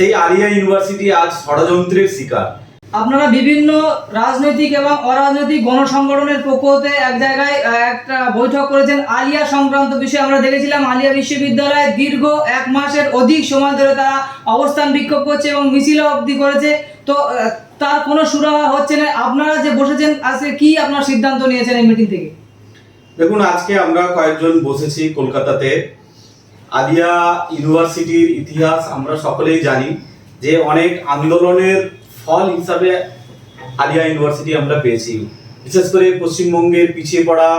সেই আলিয়া ইউনিভার্সিটি আজ ষড়যন্ত্রের শিকার। আপনারা বিভিন্ন রাজনৈতিক এবং অরাজনৈতিক গণসংগঠনের পক্ষ হতে এক জায়গায় একটা বৈঠক করেছেন আলিয়া সংক্রান্ত বিষয়ে। আমরা দেখেছিলাম আলিয়া বিশ্ববিদ্যালয়ে দীর্ঘ এক মাসের অধিক সময় ধরে তারা অবস্থান বিক্ষোভ করছে এবং মিছিল অবধি করেছে। তো তার কোনো সুরাহা হচ্ছে না। আপনারা যে বসেছেন আজকে কি আপনার সিদ্ধান্ত নিয়েছেন এই মিটিং থেকে? দেখুন আজকে আমরা কয়েকজন বসেছি কলকাতাতে। আলিয়া ইউনিভার্সিটির ইতিহাস আমরা সকলেই জানি যে অনেক আন্দোলনের ফল হিসাবে আলিয়া ইউনিভার্সিটি আমরা পেয়েছি। বিশেষ করে পশ্চিমবঙ্গের পিছিয়ে পড়া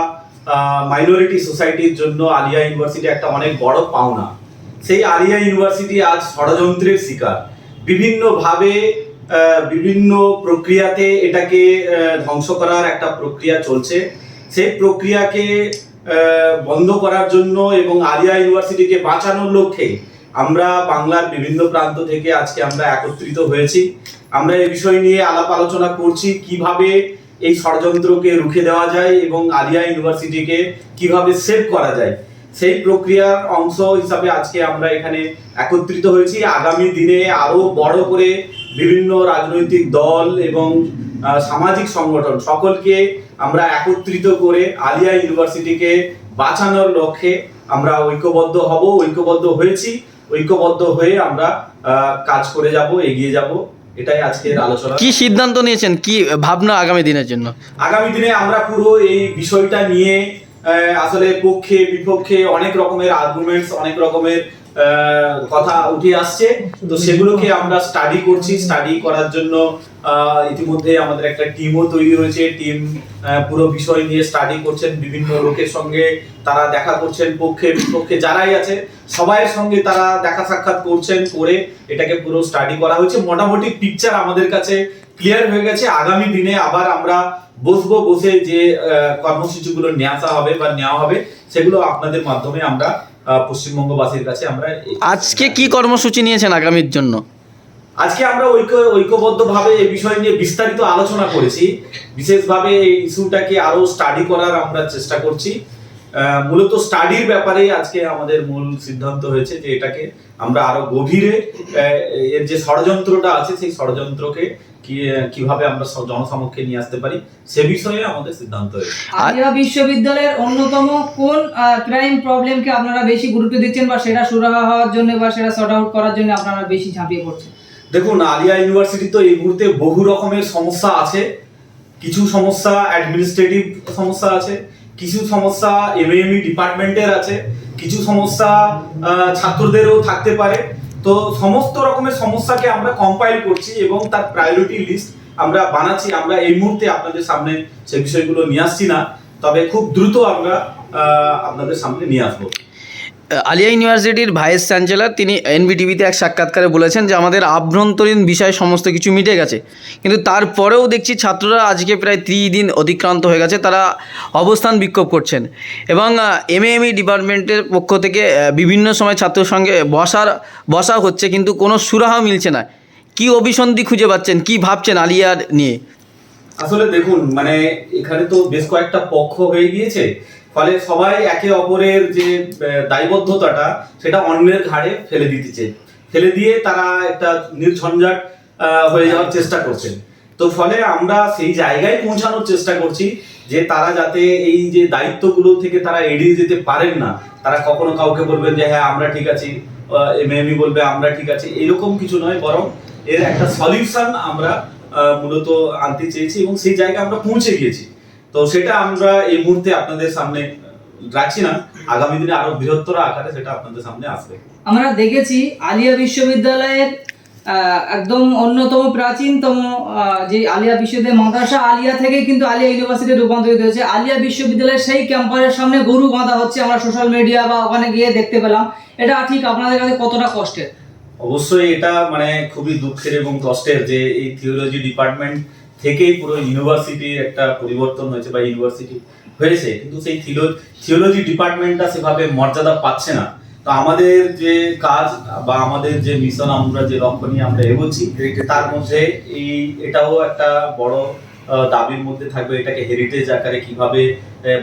মাইনরিটি সোসাইটির জন্য আলিয়া ইউনিভার্সিটি একটা অনেক বড় পাওনা। সেই আলিয়া ইউনিভার্সিটি আজ ষড়যন্ত্রের শিকার। বিভিন্নভাবে বিভিন্ন প্রক্রিয়াতে এটাকে ধ্বংস করার একটা প্রক্রিয়া চলছে। সেই প্রক্রিয়াকে বন্ধ করার জন্য এবং আলিয়া ইউনিভার্সিটিকে বাঁচানোর লক্ষ্যে আমরা বাংলার বিভিন্ন প্রান্ত থেকে আজকে আমরা একত্রিত হয়েছি। আমরা এই বিষয় নিয়ে আলাপ আলোচনা করছি, কীভাবে এই ষড়যন্ত্রকে রুখে দেওয়া যায় এবং আলিয়া ইউনিভার্সিটিকে কীভাবে সেভ করা যায়। সেই প্রক্রিয়ার অংশ হিসাবে আজকে আমরা এখানে একত্রিত হয়েছি। আগামী দিনে আরও বড় করে বিভিন্ন রাজনৈতিক দল এবং সামাজিক সংগঠন সকলকে আমরা একত্রিত করে আলিয়া ইউনিভার্সিটিকে বাঁচানোর লক্ষ্যে আমরা ঐক্যবদ্ধ হব ঐক্যবদ্ধ হয়েছি ঐক্যবদ্ধ হয়ে আমরা আহ, কাজ করে যাব এগিয়ে যাব। এটাই আজকের আলোচনা। কি সিদ্ধান্ত নিয়েছেন? কি ভাবনা আগামী দিনের জন্য? আগামী দিনে আমরা পুরো এই বিষয়টা নিয়ে আসলে পক্ষে বিপক্ষে অনেক রকমের আর্গুমেন্টস অনেক রকমের কথা উঠে আসছে। তো সেগুলোকে আমরা স্টাডি করছি। স্টাডি করার জন্য ইতিমধ্যে আমাদের একটা টিমও তৈরি হয়েছে। টিম পুরো বিষয় নিয়ে স্টাডি করছেন বিভিন্ন লোকের সঙ্গে। তারা দেখা করছেন পক্ষে, বিপক্ষে, যারাই আছে, সবাইয়ের সঙ্গে তারা দেখা সাক্ষাৎ করছেন করে এটাকে পুরো স্টাডি করা হয়েছে। মোটামুটি পিকচার আমাদের কাছে ক্লিয়ার হয়ে গেছে। আগামী দিনে আবার আমরা বসবো, বসে যে কর্মসূচিগুলো নিয়ে আসা হবে বা নেওয়া হবে, সেগুলো আপনাদের মাধ্যমে আমরা পশ্চিমবঙ্গবাসীর কাছে আমরা আজকে কি কর্মসূচি নিয়েছেন আগামীর জন্য? আজকে আমরা ঐক্য ঐক্যবদ্ধভাবে এই বিষয় নিয়ে বিস্তারিত আলোচনা করেছি। বিশেষভাবে এই ইস্যুটাকে আরও স্টাডি করার আমরা চেষ্টা করছি। মূলত স্টাডির ব্যাপারে আজকে আমাদের মূল সিদ্ধান্ত হয়েছে যে এটাকে আমরা আরও গভীরে এর যে ষড়যন্ত্রটা আছে সেই ষড়যন্ত্রকে কি কীভাবে আমরা জনসমক্ষে নিয়ে আসতে পারি সে বিষয়ে আমাদের সিদ্ধান্ত হয়েছে। আলিয়া বিশ্ববিদ্যালয়ের অন্যতম কোন ক্রাইম প্রবলেমকে আপনারা বেশি গুরুত্ব দিচ্ছেন বা সেটা সুরাহা হওয়ার জন্য বা সেটা সর্ট আউট করার জন্য আপনারা বেশি ঝাঁপিয়ে পড়ছেন? দেখুন আলিয়া ইউনিভার্সিটি তো এই মুহূর্তে বহু রকমের সমস্যা আছে। কিছু সমস্যা অ্যাডমিনিস্ট্রেটিভ সমস্যা আছে। কিছু সমস্যা এমএমই ডিপার্টমেন্টের আছে, কিছু সমস্যা ছাত্রদেরও থাকতে পারে। তো সমস্ত রকমের সমস্যাকে আমরা কম্পাইল করছি এবং তার প্রায়োরিটি লিস্ট আমরা বানাচ্ছি। আমরা এই মুহূর্তে আপনাদের সামনে সে বিষয়গুলো নিয়ে আসছি না, তবে খুব দ্রুত আমরা আপনাদের সামনে নিয়ে আসব। আলিয়া ইউনিভার্সিটির ভাইস চ্যান্সেলর, তিনি এনবিটিভিতে এক সাক্ষাৎকারে বলেছেন যে আমাদের আভ্যন্তরীণ বিষয় সমস্ত কিছু মিটে গেছে। কিন্তু তারপরেও দেখছি ছাত্ররা আজকে প্রায় ত্রিদিন অতিক্রান্ত হয়ে গেছে, তারা অবস্থান বিক্ষোভ করছেন। এবং এম এমএএমই ডিপার্টমেন্টের পক্ষ থেকে বিভিন্ন সময় ছাত্রের সঙ্গে বসার বসা হচ্ছে, কিন্তু কোনো সুরাহা মিলছে না। কি অভিসন্ধি খুঁজে পাচ্ছেন, কি ভাবছেন আলিয়ার নিয়ে? আসলে দেখুন মানে এখানে তো বেশ কয়েকটা পক্ষ হয়ে গিয়েছে, ফলে সবাই একে অপরের যে দায়বদ্ধতাটা, সেটা অন্যের ঘাড়ে ফেলে দিতেছে। ফেলে দিয়ে তারা একটা নির্ঝঞ্ঝাট হয়ে যাওয়ার চেষ্টা করছেন। তো ফলে আমরা সেই জায়গায় পৌঁছানোর চেষ্টা করছি যে তারা যাতে এই যে দায়িত্বগুলো থেকে তারা এড়িয়ে যেতে পারেন না, তারা কখনো কাউকে বলবেন যে হ্যাঁ আমরা ঠিক আছি এমএমই বলবে, আমরা ঠিক আছি। এরকম কিছু নয়, বরং এর একটা সলিউশন আমরা মূলত আনতে চেয়েছি এবং সেই জায়গায় আমরা পৌঁছে গিয়েছি। তো সেটা আমরা এই মুহূর্তে আপনাদের সামনে রাখছি না। আগামী দিনে আরও বৃহত্তর আকারে সেটা আপনাদের সামনে আসবে। আমরা দেখেছি আলিয়া বিশ্ববিদ্যালয়ের একদম অন্যতম প্রাচীনতম যে আলিয়া বিশ্ববিদ্যালয়, মাদ্রাসা আলিয়া থেকে কিন্তু আলিয়া ইউনিভার্সিটি রূপান্তরিত হয়েছে। আলিয়া বিশ্ববিদ্যালয়ের সেই ক্যাম্পাসের সামনে গরু বাঁধা হচ্ছে আমরা সোশ্যাল মিডিয়া বা ওখানে গিয়ে দেখতে পেলাম। এটা ঠিক আপনাদের কাছে কতটা কষ্টের? অবশ্যই এটা মানে খুবই দুঃখের এবং কষ্টের যে এই থিওলজি ডিপার্টমেন্ট থেকেই পুরো ইউনিভার্সিটির একটা পরিবর্তন হয়েছে বা ইউনিভার্সিটি হয়েছে। কিন্তু সেই থিওলজি ডিপার্টমেন্টটা সেভাবে মর্যাদা পাচ্ছে না। তো আমাদের যে কাজ বা আমাদের যে মিশন আমরা যে লক্ষ্য নিয়ে আমরা এগোচ্ছি, তার মধ্যে এই, এটাও একটা বড় দাবির মধ্যে থাকবে। এটাকে হেরিটেজ আকারে কীভাবে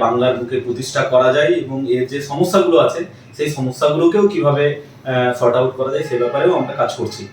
বাংলার বুকে প্রতিষ্ঠা করা যায় এবং এর যে সমস্যাগুলো আছে, সেই সমস্যাগুলোকেও কীভাবে সর্ট আউট করা যায় সে ব্যাপারেও আমরা কাজ করছি।